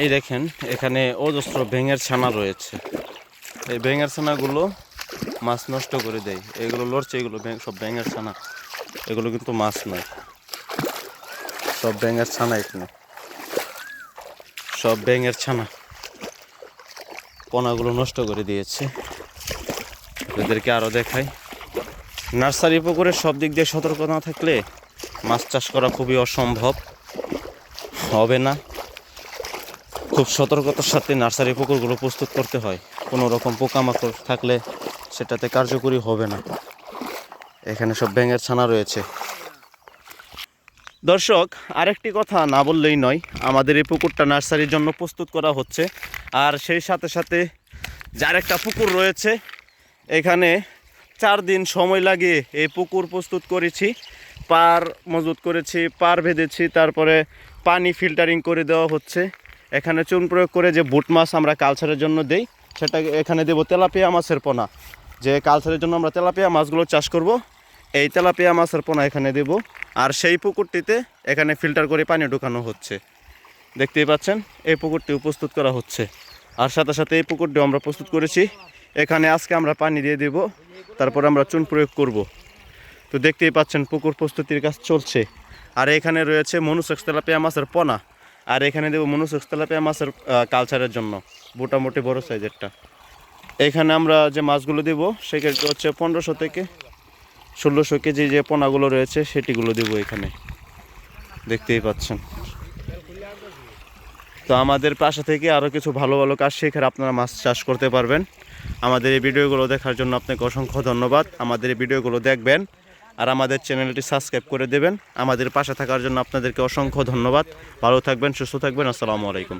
এই দেখেন, এখানে অজস্র ব্যাঙের ছানা রয়েছে। এই ব্যাঙের ছানাগুলো মাছ নষ্ট করে দেয়। এগুলো লড়ছে, এগুলো সব ব্যাঙের ছানা। এগুলো কিন্তু মাছ নয়। সব ব্যাঙের ছানা এখানে। সব ব্যাঙের ছানা। পোনাগুলো নষ্ট করে দিয়েছে। এদেরকে আরও দেখাই। নার্সারি পুকুরে সব দিক দিয়ে সতর্ক না থাকলে মাছ চাষ করা খুবই অসম্ভব। হবে না। খুব সতর্কতার সাথে নার্সারি পুকুরগুলো প্রস্তুত করতে হয়। কোনো রকম পোকামাকড় থাকলে সেটাতে কার্যকরী হবে না। এখানে সব ব্যাঙের ছানা রয়েছে। দর্শক, আরেকটি কথা না বললেই নয়, আমাদের এই পুকুরটা নার্সারির জন্য প্রস্তুত করা হচ্ছে। আর সেই সাথে সাথে যার একটা পুকুর রয়েছে, এখানে চার দিন সময় লাগিয়ে এই পুকুর প্রস্তুত করেছি। পার মজুত করেছি, পার বেঁধেছি, তারপরে পানি ফিল্টারিং করে দেওয়া হচ্ছে। এখানে চুন প্রয়োগ করে যে বুট মাছ আমরা কালচারের জন্য দেই, সেটা এখানে দেবো তেলাপিয়া মাছের পোনা। যে কালচারের জন্য আমরা তেলাপিয়া মাছগুলো চাষ করব, এই তেলাপিয়া মাছের পোনা এখানে দেব। আর সেই পুকুরটিতে এখানে ফিল্টার করে পানি ঢুকানো হচ্ছে। দেখতেই পাচ্ছেন, এই পুকুরটিও প্রস্তুত করা হচ্ছে। আর সাথে সাথে এই পুকুরটিও আমরা প্রস্তুত করেছি। এখানে আজকে আমরা পানি দিয়ে দেব, তারপর আমরা চুন প্রয়োগ করব। তো দেখতেই পাচ্ছেন, পুকুর প্রস্তুতির কাজ চলছে। আর এখানে রয়েছে মনুসেক্স তেলাপিয়া মাছের পোনা। আর এখানে দেবো মনুসেক্স তেলাপিয়া মাছের কালচারের জন্য, মোটামুটি বড় সাইজেরটা। এখানে আমরা যে মাছগুলো দেব, সেক্ষেত্রে হচ্ছে পনেরোশো থেকে ষোলোশো কেজি যে পোনাগুলো রয়েছে, সেটিগুলো দেবো এখানে। দেখতেই পাচ্ছেন। তো আমাদের পাশে থেকে আরও কিছু ভালো ভালো কাজ শেখে আপনারা মাছ চাষ করতে পারবেন। আমাদের এই ভিডিওগুলো দেখার জন্য আপনাকে অসংখ্য ধন্যবাদ। আমাদের এই ভিডিওগুলো দেখবেন। আর আমাদের চ্যানেলটি সাবস্ক্রাইব করে দেবেন। আমাদের পাশে থাকার জন্য আপনাদেরকে অসংখ্য ধন্যবাদ। ভালো থাকবেন, সুস্থ থাকবেন। আসসালামু আলাইকুম।